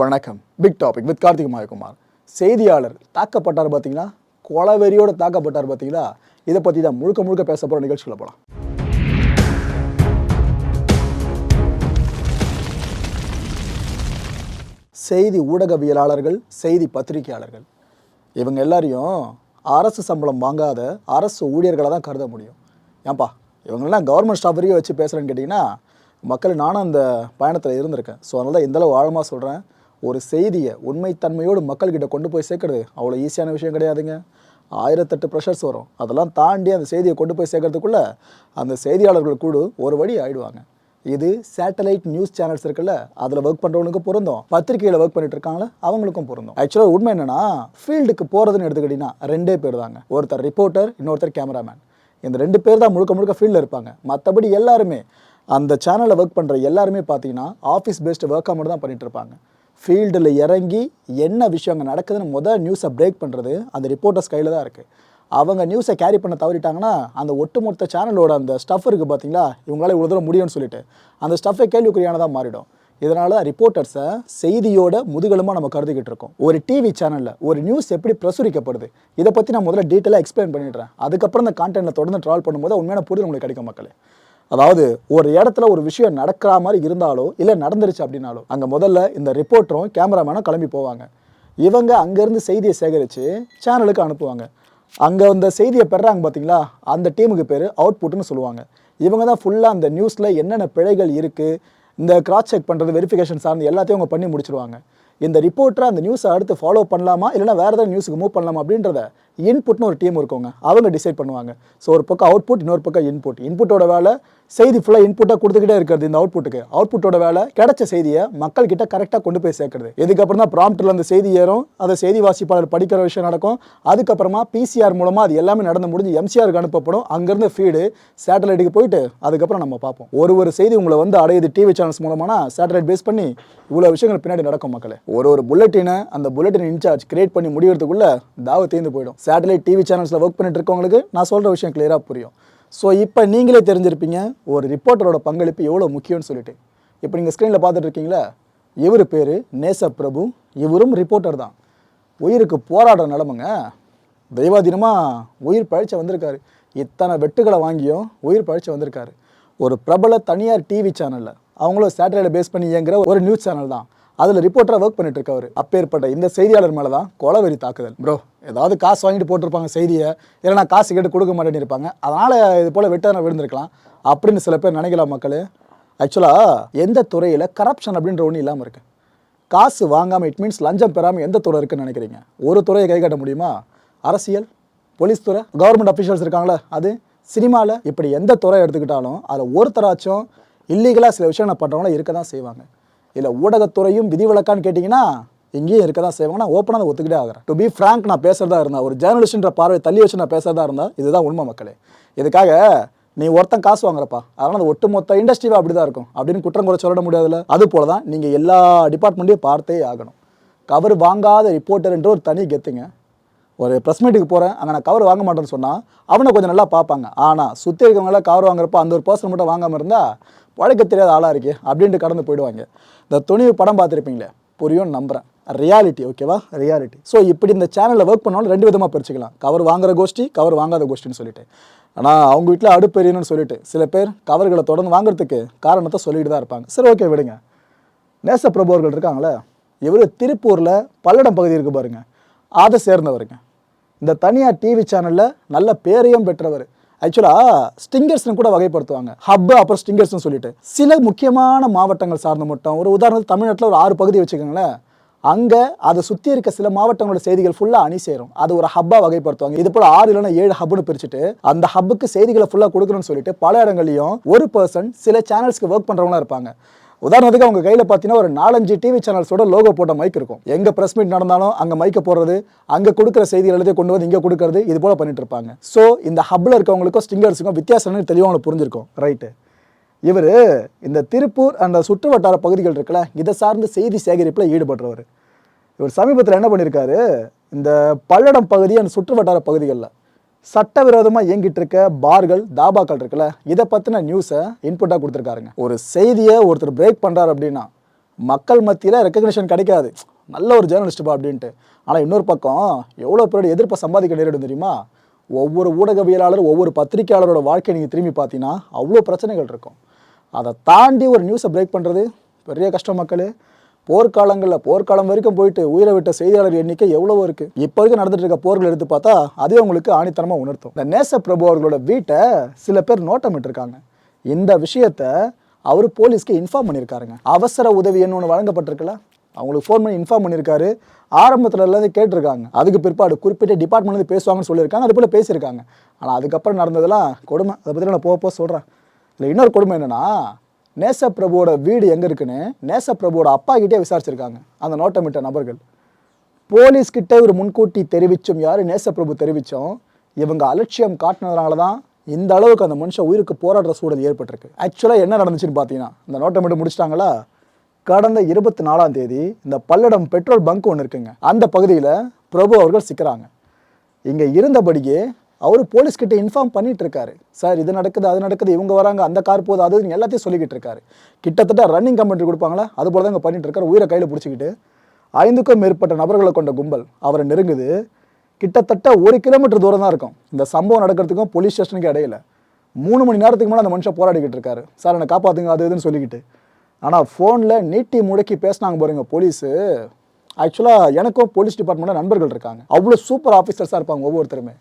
வணக்கம். Big topic with Karthik Mayakumar. செய்தியாளர் தாக்கப்பட்டார் பார்த்தீங்கன்னா கொலவெறியோடு தாக்கப்பட்டார் பார்த்தீங்களா? இதை பற்றி தான் முழுக்க முழுக்க பேச போகிற நிகழ்ச்சிகளை போகலாம் செய்தி ஊடகவியலாளர்கள் செய்தி பத்திரிகையாளர்கள். இவங்க எல்லாரையும் அரசு சம்பளம் வாங்காத அரசு ஊழியர்களை தான் கருத முடியும். ஏன்பா இவங்கெல்லாம் கவர்மெண்ட் ஸ்டாஃப் வரையும் வச்சு பேசுகிறேன்னு கேட்டிங்கன்னா மக்கள் நானும் அந்த பயணத்தில் இருந்திருக்கேன். ஸோ அதனால் தான் இந்தளவு ஆழமாக சொல்கிறேன் ஒரு செய்தியை உண்மைத்தன்மையோடு மக்கள்கிட்ட கொண்டு போய் சேர்க்குறது அவ்வளோ ஈஸியான விஷயம் கிடையாதுங்க. ஆயிரத்தெட்டு ப்ரெஷர்ஸ் வரும். அதெல்லாம் தாண்டி அந்த செய்தியை கொண்டு போய் சேர்க்கறதுக்குள்ளே அந்த செய்தியாளர்கள் குழு ஒரு வழி ஆயிடுவாங்க. இது சேட்டலைட் நியூஸ் சேனல்ஸ் இருக்குல்ல அதில் ஒர்க் பண்ணுறவனுக்கு பொருந்தும். பத்திரிக்கையில் ஒர்க் பண்ணிட்டு இருக்காங்களே அவங்களுக்கும் பொருந்தும். ஆக்சுவலாக உண்மை என்னன்னா ஃபீல்டுக்கு போகிறதுன்னு எடுத்துக்கிட்டிங்கன்னா ரெண்டே பேர் தாங்க. ஒருத்தர் ரிப்போர்ட்டர் இன்னொருத்தர் கேமராமேன் இந்த ரெண்டு பேர் தான் முழுக்க முழுக்க ஃபீல்டில் இருப்பாங்க. மற்றபடி எல்லாருமே அந்த சேனலில் ஒர்க் பண்ணுற எல்லாருமே பார்த்தீங்கன்னா ஆஃபீஸ் பேஸ்டு ஒர்க்காக மட்டும் தான் பண்ணிகிட்டு இருப்பாங்க. ஃபீல்டில் இறங்கி என்ன விஷயம் அங்கே நடக்குதுன்னு முதல் நியூஸை பிரேக் பண்ணுறது அந்த ரிப்போர்ட்டர்ஸ் கையில் தான் இருக்குது அவங்க நியூஸை கேரி பண்ண தவறிட்டாங்கன்னா அந்த ஒட்டுமொத்த சேனலோட அந்த ஸ்டஃப் இருக்குது பார்த்தீங்களா? இவங்களால இவ்வளோ தூரம் முடியும்னு சொல்லிட்டு. அந்த ஸ்டஃப்பை கேள்விக்குறியானதாக மாறிடும். இதனால் ரிப்போர்ட்டர்ஸை செய்தியோட முதுகலமாக நம்ம கருதிக்கிட்டு இருக்கோம். ஒரு டிவி சேனலில் ஒரு நியூஸ் எப்படி பிரசுரிக்கப்படுது? இதை பற்றி நான் முதல்ல டீட்டெயிலாக எக்ஸ்பிளைன் பண்ணிடுறேன். அதுக்கப்புறம் இந்த கான்டென்ட்டில் தொடர்ந்து ட்ராவல் பண்ணும்போது உண்மையான புரிதல் உங்களுக்கு கிடைக்கும் மக்களே. அதாவது ஒரு இடத்துல ஒரு விஷயம் நடக்கிற மாதிரி இருந்தாலோ இல்லை நடந்துருச்சு அப்படின்னாலோ அங்கே முதல்ல இந்த ரிப்போர்ட்டரும் கேமராமேனும் கிளம்பி போவாங்க. இவங்க அங்கேருந்து செய்தியை சேகரித்து சேனலுக்கு அனுப்புவாங்க. அங்கே அந்த செய்தியை பெறாங்க பார்த்தீங்களா அந்த டீமுக்கு பேர் அவுட்புட்னு சொல்லுவாங்க. இவங்க தான் ஃபுல்லாக அந்த நியூஸில் என்னென்ன பிழைகள் இருக்குது இந்த கிராஸ் செக் பண்ணுறது வெரிஃபிகேஷன் சார்ந்து எல்லாத்தையும் அவங்க பண்ணி முடிச்சிருவாங்க. இந்த ரிப்போர்ட்டரை அந்த நியூஸை அடுத்து ஃபாலோ பண்ணலாமா? இல்லைனா வேறு ஏதாவது நியூஸுக்கு மூவ் பண்ணலாமா? அப்படின்றத இன்புட்னு ஒரு டீம் இருக்கவங்க அவங்க டிசைட் பண்ணுவாங்க. ஸோ ஒரு பக்கம் அவுட்புட் இன்னொரு பக்கம் இன்புட் இன்புட்டோட வேலை செய்தி ஃபுல்லாக இன்புட்டாக கொடுத்துக்கிட்டே இருக்கிறது இந்த அவுட்புட்டுக்கு அவுட்புட்டோட வேலை கிடைச்ச செய்தியை மக்கள்கிட்ட கரெக்டாக கொண்டு போய் சேர்க்கறது. இதுக்கப்புறம் தான் ப்ராம்ப்டில் அந்த செய்தி ஏறும் அதை செய்தி வாசிப்பாளர் படிக்கிற விஷயம் நடக்கும். அதுக்கப்புறமா பிசிஆர் மூலமாக அது எல்லாமே நடந்து முடிஞ்சு எம்சிஆருக்கு அனுப்பப்படும். அங்கேருந்து ஃபீடு சேட்டலைட்டுக்கு போயிட்டு அதுக்கப்புறம் நம்ம பார்ப்போம். ஒரு ஒரு செய்தி உங்களை வந்து அடையுது டிவி சேனல்ஸ் மூலமானா சேட்டலைட் பேஸ் பண்ணி இவ்வளோ விஷயங்கள் பின்னாடி நடக்கும் மக்களே. ஒரு ஒரு புல்லட்டினை அந்த புல்லட்டின் இன்சார்ஜ் கிரியேட் பண்ணி முடியறதுக்குள்ள தாவ தேர்ந்து போயிடும். சேட்டலைட் டிவி சேனல்ஸில் ஒர்க் பண்ணிட்டு இருக்கவங்களுக்கு நான் சொல்கிற விஷயம் கிளியராக புரியும். ஸோ இப்போ நீங்களே தெரிஞ்சிருப்பீங்க ஒரு ரிப்போர்ட்டரோட பங்களிப்பு எவ்வளோ முக்கியம்னு சொல்லிட்டு. இப்போ நீங்கள் ஸ்க்ரீனில் பார்த்துட்டு இருக்கீங்களா? இவர் பேர் நேச பிரபு. இவரும் ரிப்போர்ட்டர் தான். உயிருக்கு போராடுற நிலமைங்க. தெய்வாதீனமாக உயிர் பழிச்ச வந்திருக்காரு. இத்தனை வெட்டுகளை வாங்கியும் உயிர் பழிச்ச வந்திருக்காரு. ஒரு பிரபல தனியார் டிவி சேனலில் அவங்களும் சேட்டலைட்டை பேஸ் பண்ணி இயங்குற ஒரு நியூஸ் சேனல் தான். அதில் ரிப்போர்ட்டராக ஒர்க் பண்ணிட்டு இருக்கவர் அப்பேற்பட்ட இந்த செய்தியாளர் மேலே தான் கொலவெறி தாக்குதல். ப்ரோ ஏதாவது காசு வாங்கிட்டு போட்டிருப்பாங்க செய்தியை. இல்லைனா காசு கேட்டு கொடுக்க மாட்டேன்னு இருப்பாங்க அதனால் இது போல் வெட்டான விழுந்திருக்கலாம். அப்படின்னு சில பேர் நினைக்கலாம் மக்கள். ஆக்சுவலாக எந்த துறையில் கரப்ஷன் அப்படின்ற ஒன்றும் இல்லாமல் இருக்கு. காசு வாங்காமல் இட் மீன்ஸ் லஞ்சம் பெறாமல் எந்த துறை இருக்குன்னு நினைக்கிறீங்க? ஒரு துறையை கை காட்ட முடியுமா? அரசியல் போலீஸ் துறை கவர்மெண்ட் அஃபிஷியல்ஸ் இருக்காங்களே அது சினிமாவில் இப்படி எந்த துறை எடுத்துக்கிட்டாலும் அதில் ஒருத்தராச்சும் இல்லீகலாக சில விஷயங்களை பண்ணுறவங்கள இருக்க தான் செய்வாங்க. இல்லை ஊடகத்துறையும் விதிவிலக்கான்னு கேட்டிங்கன்னா இங்கேயும் இருக்க தான் செய்வாங்க. நான் ஓப்பனாக அதை ஒத்துக்கிட்டே ஆகிறேன். டு பி ஃப்ராங்க் நான் பேசுகிறதா இருந்தால் ஒரு ஜேர்னலிஸ்ட்ன்ற பார்வை தள்ளி வச்சு நான் பேசுகிறதா இருந்தால் இதுதான் உண்மை மக்களே. இதுக்காக நீ ஒருத்தன் காசு வாங்குறப்பா அதனால் அந்த ஒட்டுமொத்த இண்டஸ்ட்ரியாக அப்படி தான் இருக்கும். அப்படின்னு குற்றம் குறை சொல்லிட முடியாதுல்ல? அது போல தான் நீங்கள் எல்லா டிபார்ட்மெண்ட்டையும் பார்த்தே ஆகணும். கவர் வாங்காத ரிப்போர்ட்டர் என்ற ஒரு தனி கெத்துங்க. ஒரு ப்ரெஸ் மீட்டுக்கு போகிறேன் அங்கே நான் கவர் வாங்க மாட்டேன்னு சொன்னால் அவனை கொஞ்சம் நல்லா பார்ப்பாங்க. ஆனால் சுற்றி இருக்கவங்களாம் கவர் வாங்குறப்ப அந்த ஒரு பர்சன் மட்டும் வாங்காமல் இருந்தால் பழைக்க தெரியாத ஆளாக இருக்கே அப்படின்ட்டு கடந்து போயிடுவாங்க. இந்த துணிவு படம் பார்த்துருப்பீங்களே புரியும்னு நம்புகிறேன் ரியாலிட்டி ஓகேவா ரியாலிட்டி ஸோ இப்படி இந்த சேனலில் ஒர்க் பண்ணாலும் ரெண்டு விதமாக பிரிச்சுக்கலாம். கவர் வாங்குற கோஷ்டி கவர் வாங்காத கோஷ்டின்னு சொல்லிட்டு. ஆனால் அவங்க வீட்டில் அடுப்பு எரியணும்னு சொல்லிட்டு சில பேர் கவர்களை தொடர்ந்து வாங்குறதுக்கு காரணத்தை சொல்லிட்டு தான் இருப்பாங்க. சரி ஓகே விடுங்க. நேசப்பிரபு அவர்கள் இருக்காங்களே இவர் திருப்பூரில் பல்லடம் பகுதி இருக்கு பாருங்க அதை சேர்ந்தவருங்க. இந்த தனியார் டிவி சேனலில் நல்ல பேரையும் பெற்றவர். ஆக்சுவலாக ஸ்டிங்கர்ஸ்னு கூட வகைப்படுத்துவாங்க. ஹப் அப்புறம் ஸ்டிங்கர்ஸ்னு சொல்லிட்டு. சில முக்கியமான மாவட்டங்கள் சார்ந்த மட்டும் ஒரு உதாரணத்துக்கு தமிழ்நாட்டில் ஒரு ஆறு பகுதி வச்சுக்கோங்களேன். அங்கே அதை சுற்றி இருக்க சில மாவட்டங்களோட செய்திகள் ஃபுல்லாக அணி சேரும் அது ஒரு ஹப்பாக வகைப்படுத்துவாங்க. இது போல் ஆறு இல்லைன்னா ஏழு ஹப்னு பிரிச்சுட்டு அந்த ஹப்புக்கு செய்திகளை ஃபுல்லாக கொடுக்கணும்னு சொல்லிட்டு பல இடங்களையும் ஒரு பர்சன் சில சேனல்ஸ்க்கு ஒர்க் பண்ணுறவங்களாம் இருப்பாங்க. உதாரணத்துக்கு அவங்க கையில் பார்த்தீங்கன்னா ஒரு நாலஞ்சு டிவி சேனல்ஸோட லோகோ போட்ட மைக் இருக்கும். எங்கே ப்ரெஸ் மீட் நடந்தாலும் அங்கே மைக்கை போடுறது அங்கே கொடுக்குற செய்திகள் எல்லாத்தையும் கொண்டு வந்து இங்கே கொடுக்கறது இது போல் பண்ணிட்டு இருப்பாங்க. ஸோ இந்த ஹப்பில் இருக்கவங்களுக்கும் ஸ்டிங்கர்ஸுக்கும் வித்தியாசம் தெளிவாக அவங்களுக்கு புரிஞ்சிருக்கும். ரைட்டு இவர் இந்த திருப்பூர் அந்த சுற்று வட்டார பகுதிகள் இருக்குல்ல இதை சார்ந்து செய்தி சேகரிப்பில் ஈடுபடுறவர். இவர் சமீபத்தில் என்ன பண்ணியிருக்காரு இந்த பல்லடம் பகுதி அந்த சுற்று வட்டார பகுதிகளில் சட்டவிரோதமாக இயங்கிட்டு இருக்க பார்கள் தாபாக்கள் இருக்குல்ல இதை பற்றின நியூஸை இன்புட்டாக கொடுத்துருக்காருங்க. ஒரு செய்தியை ஒருத்தர் பிரேக் பண்ணுறாரு அப்படின்னா மக்கள் மத்தியில் ரெக்கக்னிஷன் கிடைக்காது. நல்ல ஒரு ஜேர்னலிஸ்ட்டுப்பா அப்படின்ட்டு. ஆனால் இன்னொரு பக்கம் எவ்வளோ பேரோட எதிர்ப்பை சம்பாதிக்க நேரிடும் தெரியுமா? ஒவ்வொரு ஊடகவியலாளர் ஒவ்வொரு பத்திரிக்கையாளரோட வாழ்க்கையை நீங்கள் திரும்பி பார்த்தீங்கன்னா அவ்வளோ பிரச்சனைகள் இருக்கும். அதை தாண்டி ஒரு நியூஸை பிரேக் பண்ணுறது பெரிய கஷ்டம் மக்களே. போர்க்காலங்களில் போர்க்காலம் வரைக்கும் போயிட்டு உயிரை விட்ட செய்தியாளர் எண்ணிக்கை எவ்வளவோ இருக்குது இப்போ வரைக்கும் நடந்துட்டு இருக்க போர்கள் எடுத்து பார்த்தா அதே உங்களுக்கு ஆணித்தனமாக உணர்த்தும். இந்த நேச பிரபு அவர்களோட வீட்டை சில பேர் நோட்டமிட்டிருக்காங்க. இந்த விஷயத்த அவர் போலீஸ்க்கு இன்ஃபார்ம் பண்ணியிருக்காருங்க. அவசர உதவி என்ன ஒன்று வழங்கப்பட்டிருக்குல்ல? அவங்களுக்கு ஃபோன் பண்ணி இன்ஃபார்ம் பண்ணியிருக்காரு. ஆரம்பத்தில் இருந்து கேட்டிருக்காங்க. அதுக்கு பிற்பாடு குறிப்பிட்ட டிபார்ட்மெண்ட்லேருந்து பேசுவாங்கன்னு சொல்லியிருக்காங்க. அது போல் பேசியிருக்காங்க. ஆனால் அதுக்கப்புறம் நடந்ததெல்லாம் கொடுமை. அதை பற்றி நான் போக போக சொல்கிறேன் இல்லை இன்னொரு கொடுமை என்னென்னா நேசப்பிரபுவோட வீடு எங்கே இருக்குன்னு நேசப்பிரபுவோட அப்பா கிட்டே விசாரிச்சிருக்காங்க. அந்த நோட்டமிட்ட நபர்கள். போலீஸ் கிட்ட ஒரு முன்கூட்டி தெரிவித்தோம் யார் நேசப்பிரபு தெரிவித்தோம் இவங்க அலட்சியம் காட்டினதுனால தான் இந்த அளவுக்கு அந்த மனுஷன் உயிருக்கு போராடுற சூழல் ஏற்பட்டிருக்கு. ஆக்சுவலாக என்ன நடந்துச்சுன்னு பார்த்தீங்கன்னா இந்த நோட்டமிட்டு முடிச்சிட்டாங்களா? கடந்த இருபத்தி நாலாம் தேதி இந்த பல்லடம் பெட்ரோல் பங்க் ஒன்று இருக்குங்க. அந்த பகுதியில் பிரபு அவர்கள் சிக்கிறாங்க. இங்கே இருந்தபடியே அவர் போலீஸ்கிட்ட இன்ஃபார்ம் பண்ணிட்டு இருக்காரு சார் இது நடக்குது அது நடக்குது இவங்க வராங்க அந்த கார் போகுது அது எல்லாத்தையும் சொல்லிக்கிட்டு இருக்காரு கிட்டத்தட்ட ரன்னிங் கமெண்ட்ரி கொடுப்பாங்களா? அது போல தான் பண்ணிட்டு இருக்காரு உயிரை கையில் பிடிச்சிக்கிட்டு. ஐந்துக்கும் மேற்பட்ட நபர்களை கொண்ட கும்பல் அவரை நெருங்குது. கிட்டத்தட்ட ஒரு கிலோமீட்டர் தூரம் தான் இருக்கும். இந்த சம்பவம் நடக்கிறதுக்கும் போலீஸ் ஸ்டேஷனுக்கு இடையில. மூணு மணி நேரத்துக்கு மேலே அந்த மனுஷன் போராடிக்கிட்டு இருக்காரு சார் என்னை காப்பாற்றுங்க அது இதுன்னு சொல்லிக்கிட்டு. ஆனால் ஃபோனில் நீட்டி முடக்கி பேசினாங்க பாருங்க போலீஸு ஆக்சுவலாக எனக்கும் போலீஸ் டிபார்ட்மெண்ட்டில் நண்பர்கள் இருக்காங்க. அவ்வளோ சூப்பர் ஆஃபீஸர்ஸாக இருப்பாங்க ஒவ்வொருத்தருமே.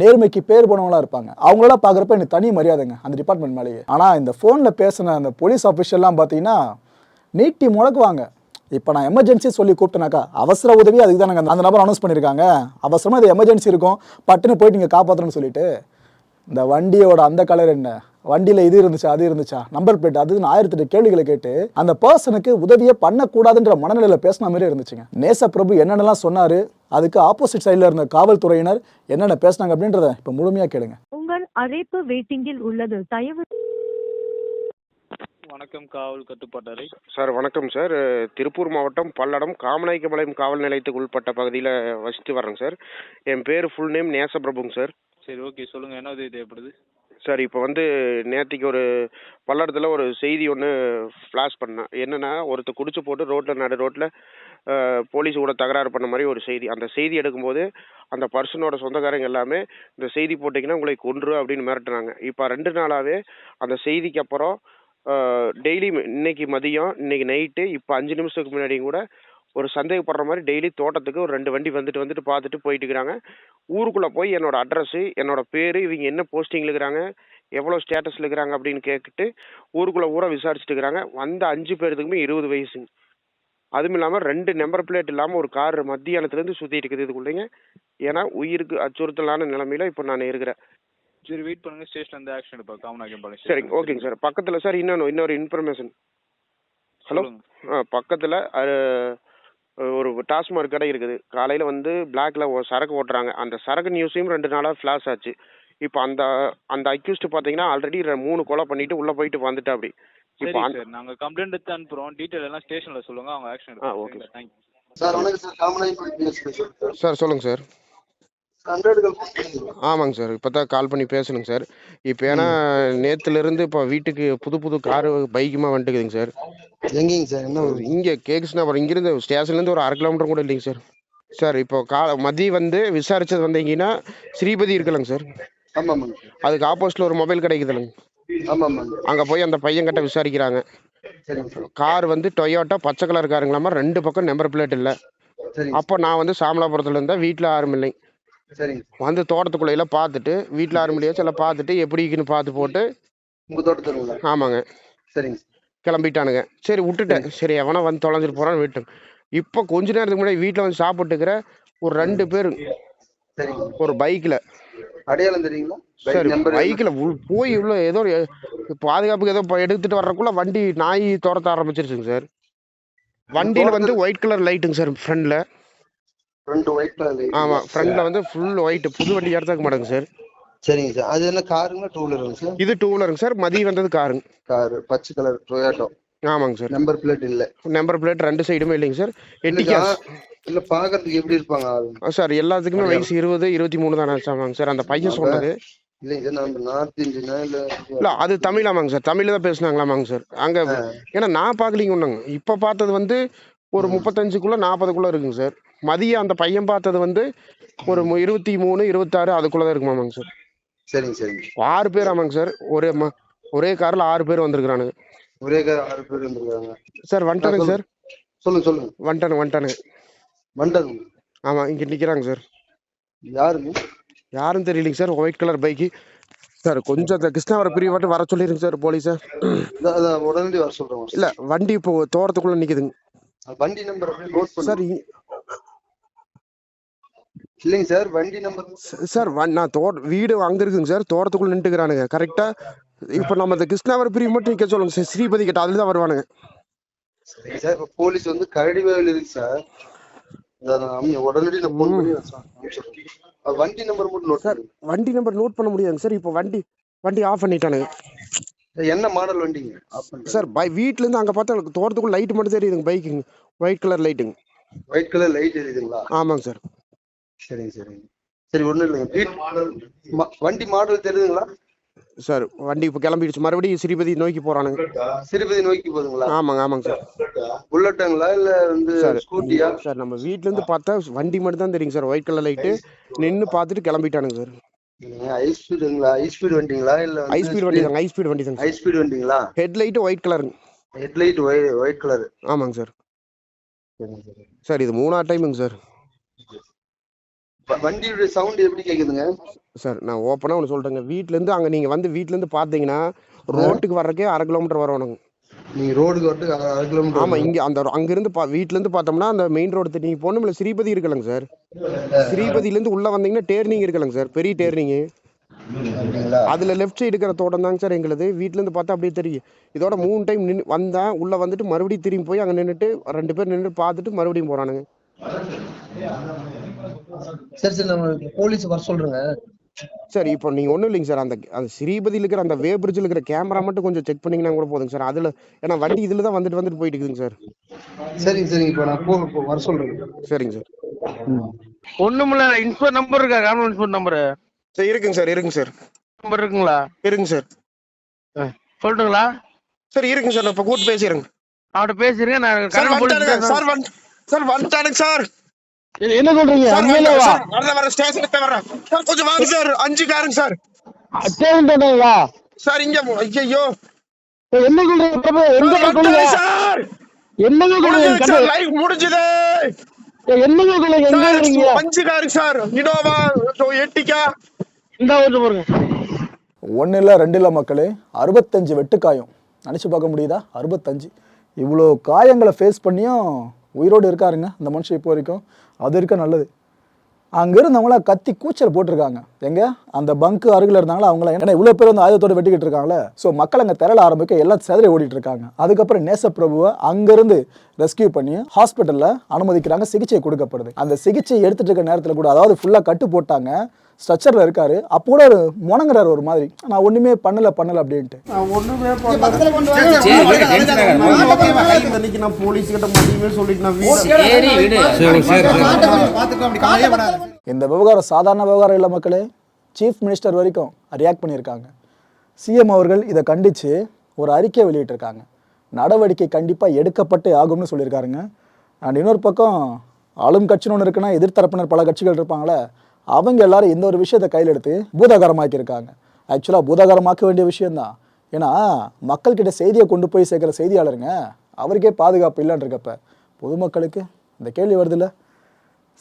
நேர்மைக்கு பேர் போனவங்களா இருப்பாங்க. அவங்களெல்லாம் பார்க்குறப்ப எனக்கு தனி மரியாதைங்க அந்த டிபார்ட்மெண்ட் மேலேயே. ஆனால் இந்த ஃபோனில் பேசின அந்த போலீஸ் ஆஃபீஷியல்லாம் பார்த்தீங்கன்னா நீட்டி முழக்குவாங்க. இப்போ நான் எமர்ஜென்சி சொல்லி கூப்பிட்டேனாக்கா அவசர உதவி அதுக்கு தான் அந்த நபர் அனௌன்ஸ் பண்ணியிருக்காங்க. அவசரமாக இது எமர்ஜென்சி இருக்கும். பட்டுன்னு போயிட்டு நீங்கள் காப்பாற்றணும்னு சொல்லிட்டு இந்த வண்டியோட அந்த கலர் என்ன? வண்டியில் இது இருந்துச்சா அது இருந்துச்சா? நம்பர் பிளேட் அது இதுன்னு ஆயிரத்தெட்டு கேள்விகளை கேட்டு அந்த பர்சனுக்கு உதவியே பண்ணக்கூடாதுன்ற மனநிலையில் பேசின மாதிரி இருந்துச்சுங்க. நேச பிரபு என்னென்னலாம் சொன்னார் அதுக்கு ஆப்போசிட் சைடில் இருந்த காவல்துறையினர் என்னென்ன பேசினாங்க அப்படின்றத இப்போ முழுமையாக கேளுங்க. உங்கள் அழைப்பு வெயிட்டிங்கில் உள்ளது. தயவு வணக்கம் காவல் கட்டுப்பாட்டறை சார் வணக்கம் சார். திருப்பூர் மாவட்டம் பல்லடம் காமநாயக்கபாளையம் காவல் நிலையத்துக்கு உட்பட்ட பகுதியில் வசித்து வரேங்க சார். என் பேர் ஃபுல் நேம் நேசப்பிரபுங்க சார். சரி ஓகே சொல்லுங்க. என்ன உதவி தேவைப்படுது? சார் இப்போ வந்து நேற்றுக்கு ஒரு பல்லடத்தில் ஒரு செய்தி ஒன்று ஃப்ளாஷ் பண்ணேன். என்னென்னா ஒருத்தர் குடிச்சு போட்டு ரோட்டில் நடு ரோட்டில் போலீஸ் கூட தகராறு பண்ண மாதிரி ஒரு செய்தி. அந்த செய்தி எடுக்கும்போது அந்த பர்சனோட சொந்தக்காரங்க எல்லாமே இந்த செய்தி போட்டிங்கன்னா உங்களை கொன்று அப்படின்னு மிரட்டுறாங்க இப்போ ரெண்டு நாளாகவே அந்த செய்திக்கு அப்புறம் டெய்லி இன்னைக்கு மதியம் இன்னைக்கு நைட்டு இப்போ அஞ்சு நிமிஷத்துக்கு முன்னாடியும் கூட ஒரு சந்தேகப்படுற மாதிரி டெய்லி தோட்டத்துக்கு ஒரு ரெண்டு வண்டி வந்துட்டு வந்துட்டு பார்த்துட்டு போயிட்டு இருக்கிறாங்க. ஊருக்குள்ளே போய் என்னோட அட்ரஸு என்னோட பேர் இவங்க என்ன போஸ்டிங்கில் இருக்கிறாங்க எவ்வளோ ஸ்டேட்டஸில் இருக்கிறாங்க அப்படின்னு கேட்டுட்டு ஊருக்குள்ளே ஊரை விசாரிச்சுட்டு இருக்கிறாங்க. வந்த அஞ்சு பேர்த்துக்குமே இருபது வயசுங்க அதுவும் இல்லாமல் ரெண்டு நம்பர் பிளேட் இல்லாமல் ஒரு கார் மத்தியானத்துலேருந்து சுற்றிட்டு இருக்குது இதுக்குள்ளேங்க. ஏன்னா உயிருக்கு அச்சுறுத்தலான நிலமையில இப்போ நான் இருக்கிறேன். சரி வெயிட் பண்ணுங்க. ஸ்டேஷன் வந்து ஆக்ஷன் எடுப்பா காமநாயக்கம்பாளையம் சரிங்க. ஓகேங்க சார். பக்கத்தில் சார் இன்னொன்று இன்னொரு இன்ஃபர்மேஷன் ஹலோ ஆ பக்கத்தில் ஒரு டாஸ்மாக் கடை இருக்குது. காலையில் வந்து பிளாக்ல சரக்கு ஓட்டுறாங்க. அந்த சரக்கு நியூஸையும் ரெண்டு நாளாக ஃப்ளாஷ் ஆச்சு. இப்போ அந்த அந்த அக்யூஸ்ட் பார்த்தீங்கன்னா ஆல்ரெடி மூணு கொலை பண்ணிட்டு உள்ளே போயிட்டு வந்துட்டா அப்படி சரி இப்போ அந்த- சார் நாங்க கம்ப்ளைண்ட் எடுத்து அனுப்புறோம். டீடைல் எல்லாம் ஸ்டேஷன்ல சொல்லுங்க. அவங்க ஆக்ஷன் தேங்க்யூ சார் வணக்கம் சார் சார் சார் சொல்லுங்கள் சார் ஆமாங்க சார். இப்போ தான் கால் பண்ணி பேசணுங்க சார். இப்போ ஏன்னா நேற்றுலேருந்து இப்போ வீட்டுக்கு புது புது காரு பைக்குமா வந்துட்டுக்குதுங்க சார். எங்கேங்க சார்? என்ன? இங்கே கேக்குச்சுன்னா அப்புறம் இங்கிருந்து ஸ்டேஷன்லேருந்து ஒரு அரை கிலோமீட்டர் கூட இல்லைங்க சார். சார் இப்போ கா மதியம் வந்து விசாரிச்சது வந்தீங்கன்னா ஸ்ரீபதி இருக்கலங்க சார். ஆமா ஆமாங்க சார். அதுக்கு ஆப்போசிட்டில் ஒரு மொபைல் கிடைக்குதுலங்க. ஆமா ஆமாங்க அங்கே போய் அந்த பையன் கிட்ட விசாரிக்கிறாங்க கார் வந்து டொயோட்டா பச்சை கலர் காருங்களாமா ரெண்டு பக்கம் நம்பர் பிளேட் இல்லை. அப்போ நான் வந்து சாமலாபுரத்தில் இருந்தேன் வீட்டில் யாரும் இல்லைங்க சரிங்க வந்து தோட்டத்துக்குள்ளையில பார்த்துட்டு வீட்டில் இல்லையா சில பார்த்துட்டு எப்படி இருக்குன்னு பார்த்து போட்டு உங்க தோட்டத்துங்களா ஆமாங்க. சரிங்க கிளம்பிட்டானுங்க. சரி விட்டுட்டேன். சரி எவனா வந்து தொலைஞ்சிட்டு போறான்னு விட்டேன் இப்போ கொஞ்ச நேரத்துக்கு முன்னாடி வீட்டில் வந்து சாப்பிட்டுக்கிற ஒரு ரெண்டு பேர் ஒரு பைக்கில். அடையாளம் தெரியுங்களா? சரி பைக்கில் போய் உள்ள ஏதோ பாதுகாப்புக்கு ஏதோ எடுத்துட்டு வர்றதுக்குள்ள வண்டி நாய் துரத்த ஆரம்பிச்சிருச்சுங்க சார். வண்டியில் வந்து ஒயிட் கலர் லைட்டுங்க சார் ஃப்ரண்ட்ல. ஆமாம் ஃப்ரண்ட்ல வந்து ஃபுல் ஒயிட் புது வண்டி எடுத்தாக்க மாட்டேங்க சார் சரிங்க சார் அது என்ன காருங்களா டூ வீலருங்க சார் இது டூ வீலருங்க சார் மதியம் வந்தது காருங்க காரு பச்சை கலர் டொயாட்டோ ஆமாங்க சார் நம்பர் பிளேட் இல்ல. நம்பர் பிளேட் ரெண்டு சைடுமே இல்லைங்க சார் ஜா- இல்ல பாக்குறதுக்கு எப்படி இருப்பாங்க சார் எல்லாத்துக்குமே வயசு இருபது இருபத்தி மூணு தானே ஆமாங்க சார் அந்த பையன் சொன்னது. இல்ல அது தமிழ் ஆமாங்க சார் தமிழில் தான் பேசுனாங்களாமாங்க சார் அங்கே ஏன்னா நான் பார்க்கலிங்க ஒன்றுங்க இப்போ பார்த்தது வந்து ஒரு முப்பத்தஞ்சுக்குள்ளே நாற்பதுக்குள்ளே இருக்குங்க சார். மதியம் அந்த பையன் பார்த்தது வந்து ஒரு இருபத்தி மூணு இருபத்தாறு அதுக்குள்ளே தான் இருக்குமாமாங்க சார். சரிங்க சரிங்க. ஆறு பேர் ஆமாங்க சார். ஒரே ஒரே காரில் ஆறு பேர் வந்திருக்கிறானுங்க. ஒரே கார் ஆறு பேர் வந்துருக்காங்க சார் வந்துட்டானுங்க சார். சொல்லுங்க சொல்லுங்க வந்துட்டானு வந்துட்டானுங்க வந்துட்டாங்க ஆமாம் இங்கே நிற்கிறாங்க சார். யாருங்க? யாரும் தெரியலைங்க sir white colour bike. Sir கொஞ்சம் அந்த கிருஷ்ணாவர பிரிவு மட்டும் வர சொல்லிருங்க சார் போலீஸை. உடனடி வர சொல்றேன். இல்லை வண்டி இப்போ தோட்டத்துக்குள்ளே நிற்குதுங்க வண்டி நம்பர் சார் இல்லைங்க சார் வண்டி நம்பர் சார் நான் தோட்ட வீடு அங்கே இருக்குங்க சார் தோட்டத்துக்குள்ளே நின்றுக்கிறானுங்க. கரெக்டாக இப்போ நம்ம இந்த கிருஷ்ணாவர பிரிவு மட்டும் நிற்க சொல்லுங்க சார் ஸ்ரீபதி கிட்ட அதில் தான் வருவானுங்க சார் இப்ப போலீஸ் வந்து கரடிவேல் இருக்கு சார் உடனடி வண்டி நம்பர் மட்டும் நோட் சார் வண்டி நம்பர் நோட் பண்ண முடியாதுங்க சார் இப்போ வண்டி வண்டி ஆஃப் பண்ணிட்டானுங்க. என்ன மாடல் வண்டிங்க? சார் பை வீட்டிலேருந்து அங்கே பார்த்தா எனக்கு தோட்டத்துக்குள்ள லைட் மட்டும் தெரியுதுங்க பைக்குங்க ஒயிட் கலர் லைட்டுங்க ஒயிட் கலர் லைட் எரியுதுங்களா? ஆமாங்க சார் சரிங்க சரிங்க. சரி ஒண்ணும் இல்லைங்க. வீட் ம- வண்டி மாடல் தெரியுதுங்களா? சார் வண்டி இப்போ கிளம்பிடுச்சு. மறுபடியும் ஸ்ரீபதி நோக்கி போகிறானுங்க திருப்பதி நோக்கி போகுதுங்களா ஆமாங்க ஆமாங்க சார் புல்லட்டுங்களா இல்ல வந்து ஸ்கூட்டியா சார் நம்ம வீட்டிலேருந்து பார்த்தா வண்டி மட்டும் தான் தெரியுங்க சார் ஒயிட் கலர் லைட்டு நின்று பார்த்துட்டு கிளம்பிட்டானுங்க சார் ஹை ஸ்பீடுங்களா ஹை ஸ்பீடு வண்டிங்களா? இல்ல ஹை ஸ்பீட் வண்டி ஹை ஸ்பீட் வண்டி ஹை ஸ்பீடு வண்டிங்களா? ஹெட் லைட்டு ஒயிட் கலருங்க ஹெட்லைட் ஒயிட் கலர் ஆமாங்க சார் சரி இது மூணாவது டைமுங்க சார் வண்டியோட சவுண்ட் எப்படி கேக்குதுங்க? சார் நான் ஓப்பனாக ஒன்று சொல்கிறேங்க வீட்டிலேருந்து அங்கே நீங்கள் வந்து வீட்டிலேருந்து பார்த்தீங்கன்னா ரோட்டுக்கு வர்றக்கே அரை கிலோமீட்டர் வரணுங்க நீங்க ரோடுக்கு வரட்டுக்கு அரை கிலோமீட்டர் ஆமாம் இங்கே அந்த அங்கேருந்து பா வீட்டிலேருந்து பார்த்தோம்னா அந்த மெயின் ரோடு நீங்கள் பொண்ணுமில்ல ஸ்ரீபதி இருக்கலங்க சார். ஸ்ரீபதியிலேருந்து உள்ளே வந்தீங்கன்னா டேர்னிங் இருக்கலங்க சார் பெரிய டேர்னிங்கு அதில் லெஃப்ட் சைடு இருக்கிற தோட்டம் தாங்க சார் எங்களுது. வீட்டிலேருந்து பார்த்தா அப்படியே தெரியும் இதோட மூணு டைம் நின்று வந்தேன் உள்ளே வந்துட்டு மறுபடியும் திரும்பி போய் அங்கே நின்றுட்டு ரெண்டு பேர் நின்று பார்த்துட்டு மறுபடியும் போகிறானுங்க சரி சரி நம்ம போலீஸ் வர சொல்றேங்க. சார் இப்போ நீங்கள் ஒன்றும் இல்லைங்க சார். அந்த அந்த ஸ்ரீபதியில் இருக்கிற அந்த வே பிரிட்ஜில் இருக்கிற கேமரா மட்டும் கொஞ்சம் செக் பண்ணிங்கன்னா கூட போதுங்க சார். அதில் ஏன்னா வண்டி இதில் தான் வந்துட்டு வந்துட்டு போயிட்டு இருக்குதுங்க சார். சரிங்க சரிங்க. இப்போ நான் போ போ- வர சொல்றேங்க. சரிங்க சார். ஒண்ணுமில்ல இன்ஸ்போர்ட் நம்பர் இருக்கா? கவர்மெண்ட் இன்ஸ்போர்ட் நம்பரு சார் இருக்குங்க சார் இருக்குங்க சார். நம்பர் இருக்குங்களா? இருக்குங்க சார். சொல்லட்டுங்களா? சார் இருக்குங்க சார். நான் இப்போ கூட்டு பேசிடுங்க அவன்கிட்ட பேசிருங்க நான் சார் வந்துட்டானுங்க. சார் வந்து சார் வந்துட்டானுங்க சார். என்ன சொல்றீங்க? வரல வர ஸ்டேஷனுக்கு வரேன் சார் கொஞ்சம் வாங்க சார் அஞ்சு காருங்க சார். ஸ்டேஷன் தானேங்களா சார் இங்க ஐயோ என்ன சொல்றீங்க? பிரபு? எங்க சொல்லுங்க சார் என்னங்க சொல்றீங்க முடிஞ்சது சார். லைவ் முடிஞ்சது. என்னங்க சொல்றீங்க எங்க சார் இருக்கீங்க அஞ்சு காருங்க சார். இனோவா எட்டிக்கா இந்த வந்து பாருங்க. ஒன்று இல்லை ரெண்டு இல்லை மக்களே. அறுபத்தஞ்சு வெட்டுக்காயம். நினச்சி பார்க்க முடியுதா? அறுபத்தஞ்சு. இவ்வளோ காயங்களை ஃபேஸ் பண்ணியும் உயிரோடு இருக்காருங்க அந்த மனுஷன் இப்போ வரைக்கும். அது இருக்க நல்லது. அங்கே இருந்தவங்கள கத்தி கூச்சல் போட்டிருக்காங்க. எங்க? அந்த பங்கு அருகில் இருந்தாங்களா? அவங்கள ஏன்னா இவ்வளோ பேர் வந்து ஆயுதத்தோடு வெட்டிக்கிட்டு இருக்காங்களே? ஸோ மக்கள் அங்கே திரள ஆரம்பிக்க எல்லாம் செதறி ஓடிட்டு இருக்காங்க. அதுக்கப்புறம் நேசப்பிரபுவை அங்கேருந்து ரெஸ்கியூ பண்ணி ஹாஸ்பிட்டலில் அனுமதிக்கிறாங்க சிகிச்சை கொடுக்கப்படுது. அந்த சிகிச்சை எடுத்துட்டு இருக்க நேரத்தில் கூட அதாவது ஃபுல்லாக கட்டு போட்டாங்க. ஸ்ட்ரக்சரில் இருக்காரு. அப்போ கூட ஒரு முணங்குறாரு ஒரு மாதிரி. நான் ஒன்றுமே பண்ணல பண்ணல அப்படின்ட்டு. இன்னைக்கு நான் போலீஸ் கிட்ட மதியமே சொல்லிட்டு இந்த விவகாரம் சாதாரண விவகாரம் இல்லை மக்களே. சீஃப் மினிஸ்டர் வரைக்கும் ரியாக்ட் பண்ணியிருக்காங்க. சிஎம் அவர்கள் இதை கண்டித்து ஒரு அறிக்கை வெளியிட்டிருக்காங்க. நடவடிக்கை கண்டிப்பாக எடுக்கப்பட்டே ஆகும்னு சொல்லியிருக்காருங்க. அண்ட் இன்னொரு பக்கம் ஆளும் கட்சின்னு ஒன்று இருக்குன்னா எதிர்த்தரப்பினர் பல கட்சிகள் இருப்பாங்களே அவங்க எல்லாரும் இந்த ஒரு விஷயத்தை கையில் எடுத்து பூதாகரமாக்கியிருக்காங்க. ஆக்சுவலாக பூதாகரமாக்க வேண்டிய விஷயந்தான் ஏன்னா மக்கள்கிட்ட செய்தியை கொண்டு போய் சேர்க்குற செய்தியாளருங்க அவருக்கே பாதுகாப்பு இல்லைன்னு இருக்கப்ப பொதுமக்களுக்கு இந்த கேள்வி வருதுல்ல?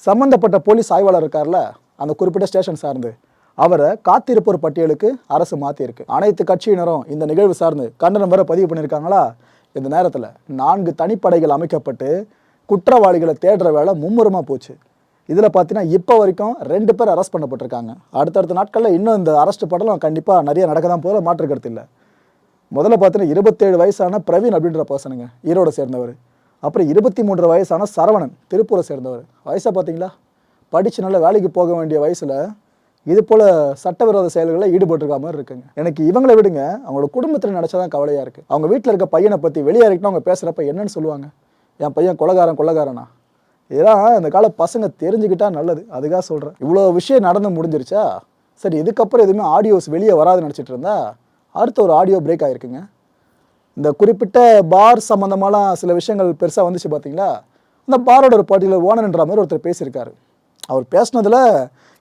சம்மந்தப்பட்ட போலீஸ் ஆய்வாளர் இருக்கார்ல அந்த குறிப்பிட்ட ஸ்டேஷன் சார்ந்து அவரை காத்திருப்போர் பட்டியலுக்கு அரசு மாற்றியிருக்கு அனைத்து கட்சியினரும் இந்த நிகழ்வு சார்ந்து கண்டனம் வர பதிவு பண்ணியிருக்காங்களா? இந்த நேரத்தில் நான்கு தனிப்படைகள் அமைக்கப்பட்டு குற்றவாளிகளை தேடுற வேலை மும்முரமாக போச்சு. இதில் பார்த்தீங்கன்னா இப்போ வரைக்கும் ரெண்டு பேர் அரெஸ்ட் பண்ணப்பட்டிருக்காங்க. அடுத்தடுத்த நாட்களில் இன்னும் இந்த அரெஸ்ட் படலாம் கண்டிப்பாக நிறைய நடக்க தான் போகிற மாற்று இல்லை. முதல்ல பார்த்தீங்கன்னா இருபத்தேழு வயசான பிரவீன் அப்படின்ற பர்சனுங்க ஈரோடு சேர்ந்தவர். அப்புறம் இருபத்தி மூன்று வயசான சரவணன் திருப்பூரை சேர்ந்தவர். வயசாக பார்த்தீங்களா படித்து நல்லா வேலைக்கு போக வேண்டிய வயசில் இது போல் சட்டவிரோத செயல்களில் ஈடுபட்டிருக்க மாதிரி இருக்குங்க. எனக்கு இவங்களை விடுங்க அவங்களோட குடும்பத்தில் நினச்சா தான் கவலையாக இருக்குது அவங்க வீட்டில் இருக்க பையனை பற்றி வெளியே அவங்க பேசுகிறப்ப என்னன்னு சொல்லுவாங்க. என் பையன் கொலகாரன் கொலகாரனா? இதெல்லாம் இந்த கால பசங்க தெரிஞ்சுக்கிட்டா நல்லது. அதுக்காக சொல்கிறேன் இவ்வளோ விஷயம் நடந்து முடிஞ்சிருச்சா? சரி இதுக்கப்புறம் எதுவுமே ஆடியோஸ் வெளியே வராதுன்னு நினச்சிட்டு இருந்தா அடுத்த ஒரு ஆடியோ பிரேக் ஆகிருக்குங்க இந்த குறிப்பிட்ட பார் சம்மந்தமாலாம் சில விஷயங்கள் பெருசாக வந்துச்சு பார்த்தீங்களா இந்த பாரோட ஒரு பாட்டியில் ஓனர்ன்ற மாதிரி ஒருத்தர் பேசியிருக்காரு. அவர் பேசுனதில்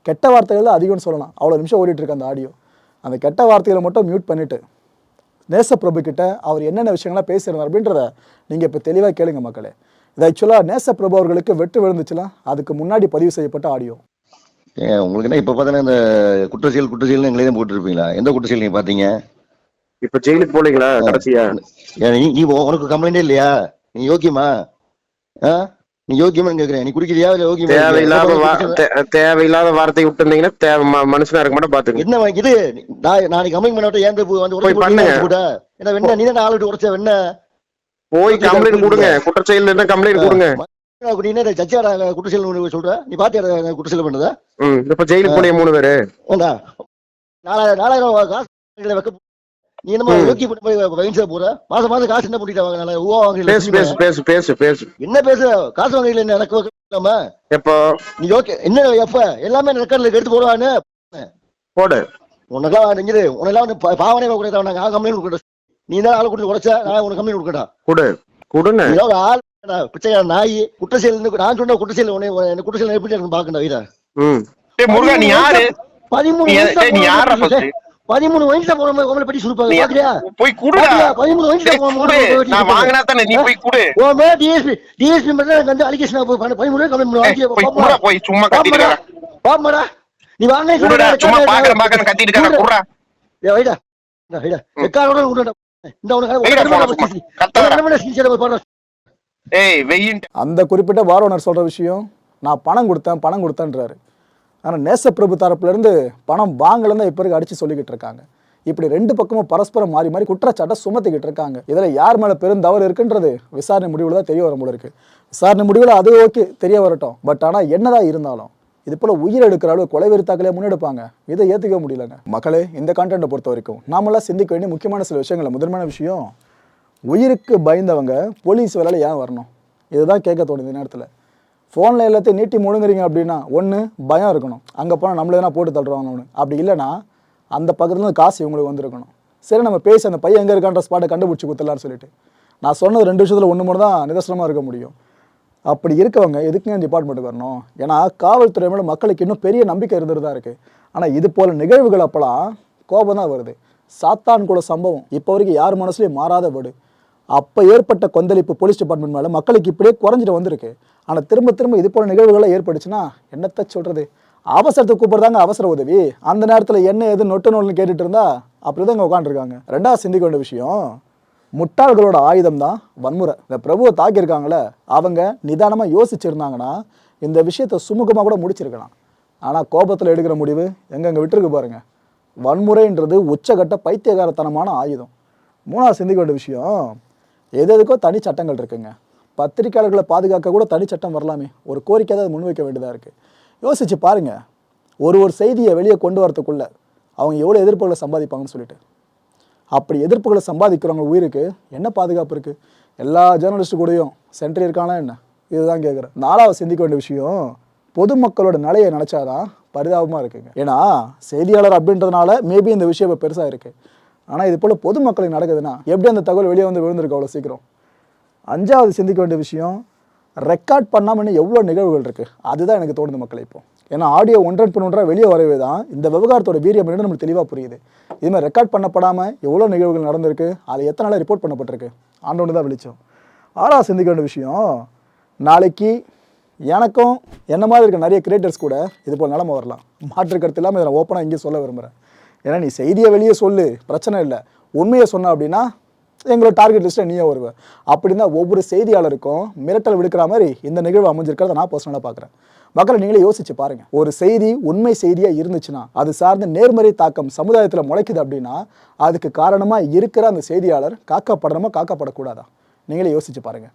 கெட்ட வார்த்தைகள் தான் அதிகம்னு சொல்லலாம். அவ்வளோ நிமிஷம் ஓடிட்டு இருக்கு அந்த ஆடியோ அந்த கெட்ட வார்த்தைகளை மட்டும் மியூட் பண்ணிவிட்டு நேசப்பிரபு கிட்ட அவர் என்னென்ன விஷயங்கள்லாம் பேசியிருந்தார் அப்படின்றத நீங்கள் இப்போ தெளிவாக கேளுங்க மக்களே. இது ஆக்சுவலாக நேசப்பிரபு அவர்களுக்கு வெட்டு விழுந்துச்சுன்னா அதுக்கு முன்னாடி பதிவு செய்யப்பட்ட ஆடியோ ஏன் உங்களுக்கு என்ன இப்ப பார்த்தா இந்த குற்றச்செயல் குற்றச்செயல் எங்களே தான் போட்டு இருப்பீங்களா எந்த குற்றச்செயல் நீங்க பாத்தீங்க? இப்ப ஜெயிலுக்கு போலீங்களா கடைசியா? நீ உனக்கு கம்ப்ளைண்டே இல்லையா? நீ யோக்கியமா? ஆ? நீ யோக்கியமான்னு கேக்குறேன்? நீ குடிக்கிறியா இல்ல இருக்கியா? தேவையில்லாத தேவையில்லாத வார்த்தை விட்டு இருந்தீங்கன்னா தேவை மனுஷனா இருக்க மாட்டேன் பாத்துங்க என்ன இது நான் நாளைக்கு கம்ப்ளைண்ட் பண்ண விட்டு ஏன் போய் வந்து போய் பண்ணுங்க. போட்டா என்ன வெண்ண நீ தான் ஆளு விட்டு உடச்ச வெண்ண போய் கம்ப்ளைண்ட் கொடுங்க. குற்றச்செயல் என்ன கம்ப்ளைண்ட் கொடுங்க. அப்படின்னு சச்சியாடா குற்றச்செயல் சொல்ற? நீ பாத்தியாடா குற்றச்செயல் பண்ணதா இப்ப ஜெயிலுக்கு மூணு பேரு. நாலாயிரம் நாலாயிரம் காசு கையில வைக்க நீ என்னமோ. யோக்கி பண்ணி போய் வயசா போற? மாசம் மாசம் காசு என்ன பண்ணிட்டு வாங்க? நாளை ஊவா பேசு பேசு வாங்கல பேசு பேசு. பேசு என்ன பேசு? காசு வாங்கல என்ன? எனக்கு வைக்கலாமா எப்போ? நீ ஓகே என்ன எப்ப? எல்லாமே ரெக்கார்ட்ல எடுத்து போடுவான்னு. போடு. உனக்கெல்லாம் நினைக்குது உனக்கெல்லாம் பாவனை கொடுத்தா நாங்க கம்ப்ளைண்ட் கொடுக்கணும் நீ தான் ஆள் கொடுத்து உடைச்ச. நான் உனக்கு கம்ப்ளைண்ட் கொடுக்கட்டா? குடு. குடுன்னு. ஒரு ஆள் பிச்சைக்கார நாய். குற்றச்செயல் இருந்து- நான் சொன்ன குற்றச்செயல் உன்னை உன்னை குற்றச்செயல் எப்படி இருக்கு பாக்கணும் வீரா ம். டேய் முருகா நீ யாரு? பதிமூணு பதிமூணு வயசுல போன மாதிரி உங்களை பற்றி சொல்லுப்பாங்க நீ பாக்குறியா? போய் குடுடா? பதிமூணு வயசுல போன குடு நான் வாங்கினா தானே நீ போய் குடு. உன் மேல டிஎஸ்பி டிஎஸ்பி மட்டும் எனக்கு வந்து அலிகேஷன் பதிமூணு கம்ப்ளைண்ட் போய் குடுடா போய் சும்மா கத்திட்டு. பாப்பமாடா நீ வாங்க குடுடா சும்மா பாக்குற பாக்குற கத்திட்டு இருக்க குடுடா. ஏய், வைடா. வைடா. இந்த உனக்கு போய். ஏய் வெயின் அந்த குறிப்பிட்ட பார் ஓனர் சொல்கிற விஷயம் நான் பணம் கொடுத்தேன் பணம் கொடுத்தேன்றாரு. ஆனால் நேசப்பிரபு தரப்புலேருந்து பணம் வாங்கலன்னு இப்போ இருக்க அடித்து சொல்லிக்கிட்டு இருக்காங்க. இப்படி ரெண்டு பக்கமும் பரஸ்பரம் மாறி மாறி குற்றச்சாட்டை சுமத்திக்கிட்டு இருக்காங்க. இதில் யார் மேலே பெரும் தவறு இருக்குன்றது விசாரணை முடிவில் தான் தெரிய வர போல விசாரணை முடிவில் அது ஓகே தெரிய வரட்டும். பட் ஆனால் என்னதான் இருந்தாலும் இது போல் உயிர் எடுக்கிற அளவு கொலை வெறித்தாக்களே முன்னெடுப்பாங்க. இதை ஏற்றுக்க முடியலங்க. மக்களே இந்த கான்டென்ட்டை பொறுத்த வரைக்கும் நாமெல்லாம் சிந்திக்க வேண்டிய முக்கியமான சில விஷயங்கள் முதன்மையான விஷயம் உயிருக்கு பயந்தவங்க போலீஸ் வேலையில் ஏன் வரணும்? இதுதான் கேட்க தோணுது இந்த நேரத்தில். ஃபோனில் எல்லாத்தையும் நீட்டி முழுங்குறீங்க அப்படின்னா ஒன்று பயம் இருக்கணும். அங்கே போனால் நம்மளே தான் போட்டு தள்ளுறாங்கன்னு அப்படி இல்லைன்னா அந்த பக்கத்துலேருந்து காசு இவங்களுக்கு வந்திருக்கணும். சரி நம்ம பேசி அந்த பையன் எங்கே இருக்கான்ற ஸ்பாட்டை கண்டுபிடிச்சி கொடுத்துடலான்னு சொல்லிட்டு. நான் சொன்னது ரெண்டு விஷயத்தில் ஒன்று மட்டும் தான் நிதர்சனமாக இருக்க முடியும். அப்படி இருக்கவங்க எதுக்குங்க டிபார்ட்மெண்ட்டுக்கு வரணும்? ஏன்னா காவல்துறை மேலே மக்களுக்கு இன்னும் பெரிய நம்பிக்கை இருந்துட்டு தான் இருக்குது ஆனால் இது போல் நிகழ்வுகள் அப்போலாம் கோபம் தான் வருது. சாத்தான் கூட சம்பவம் இப்போ வரைக்கும் யார் மனசுலேயும் மாறாத வீடு அப்போ ஏற்பட்ட கொந்தளிப்பு போலீஸ் டிபார்ட்மெண்ட் மேலே மக்களுக்கு இப்படியே குறைஞ்சிட்டு வந்திருக்கு. ஆனால் திரும்ப திரும்ப இது போல நிகழ்வுகள்லாம் ஏற்பட்டுச்சுன்னா என்னத்த சொல்கிறது அவசரத்தை கூப்பிடுறதாங்க அவசர உதவி. அந்த நேரத்தில் என்ன எது நொட்டு நோல்னு கேட்டுட்டு இருந்தா அப்படி தான் உட்காந்துருக்காங்க ரெண்டாவது சிந்திக்க வேண்டிய விஷயம் முட்டாள்களோட ஆயுதம் தான் வன்முறை. இந்த பிரபுவை தாக்கியிருக்காங்களே அவங்க நிதானமாக யோசிச்சிருந்தாங்கன்னா இந்த விஷயத்தை சுமூகமாக கூட முடிச்சிருக்கலாம். ஆனால் கோபத்தில் எடுக்கிற முடிவு எங்கெங்கே விட்டுருக்கு பாருங்க. வன்முறைன்றது உச்சகட்ட பைத்தியகாரத்தனமான ஆயுதம். மூணாவது சிந்திக்க வேண்டிய விஷயம் எது எதுக்கோ தனி சட்டங்கள் இருக்குங்க. பத்திரிக்கையாளர்களை பாதுகாக்க கூட தனி சட்டம் வரலாமே. ஒரு கோரிக்கை தான் முன்வைக்க வேண்டியதாக இருக்குது யோசிச்சு பாருங்க. ஒரு ஒரு செய்தியை வெளியே கொண்டு வரதுக்குள்ள அவங்க எவ்வளோ எதிர்ப்புகளை சம்பாதிப்பாங்கன்னு சொல்லிட்டு. அப்படி எதிர்ப்புகளை சம்பாதிக்கிறவங்க உயிருக்கு என்ன பாதுகாப்பு இருக்குது எல்லா ஜேர்னலிஸ்ட்டு கூடயும் சென்ட்ரி இருக்கானா என்ன? இதுதான் கேட்குறேன் நாலாவது சிந்திக்க வேண்டிய விஷயம் பொதுமக்களோட நிலையை நினச்சாதான் பரிதாபமாக இருக்குங்க. ஏன்னா செய்தியாளர் அப்படின்றதுனால மேபி இந்த விஷயம் இப்போ பெருசாக இருக்குது ஆனால் இது போல் பொதுமக்களுக்கு நடக்குதுன்னா எப்படி அந்த தகவல் வெளியே வந்து விழுந்திருக்கு அவ்வளோ சீக்கிரம்? அஞ்சாவது சிந்திக்க வேண்டிய விஷயம் ரெக்கார்ட் பண்ணாமல் இன்னும் எவ்வளோ நிகழ்வுகள் இருக்குது அதுதான் எனக்கு தோணுது மக்கள் இப்போ. ஏன்னா ஆடியோ ஒன்றன் பின் ஒன்றா வெளியே வரவே தான் இந்த விவகாரத்தோட வீரியம் என்னன்னு நம்மளுக்கு தெளிவாக புரியுது. இதுமாதிரி ரெக்கார்ட் பண்ணப்படாமல் எவ்வளோ நிகழ்வுகள் நடந்திருக்கு? அது எத்தனை நாள் ரிப்போர்ட் பண்ணப்பட்டிருக்கு? ஆண்டோன்னு தான் வெளிச்சம். ஆறாவது சிந்திக்க வேண்டிய விஷயம் நாளைக்கு எனக்கும் என்ன மாதிரி இருக்க நிறைய கிரியேட்டர்ஸ் கூட இது போல் நிலமை வரலாம். மாற்று கருத்து இல்லாமல் இதை நான் ஓப்பனாக இங்கே சொல்ல விரும்புகிறேன் ஏன்னா நீ செய்தியை வெளியே சொல்லு. பிரச்சனை இல்லை. உண்மையை சொன்ன அப்படின்னா எங்களோட டார்கெட் லிஸ்ட்டில் நீயே வருவ. அப்படின்னா ஒவ்வொரு செய்தியாளருக்கும் மிரட்டல் விடுக்கிற மாதிரி இந்த நிகழ்வு அமைஞ்சிருக்கிறத நான் பர்சனலாக பார்க்குறேன் மக்களை நீங்களே யோசிச்சு பாருங்கள் ஒரு செய்தி உண்மை செய்தியாக இருந்துச்சுன்னா அது சார்ந்த நேர்மறை தாக்கம் சமுதாயத்தில் முளைக்குது அப்படின்னா அதுக்கு காரணமாக இருக்கிற அந்த செய்தியாளர் காக்கப்படணுமா காக்கப்படக்கூடாதா? நீங்களே யோசிச்சு பாருங்கள்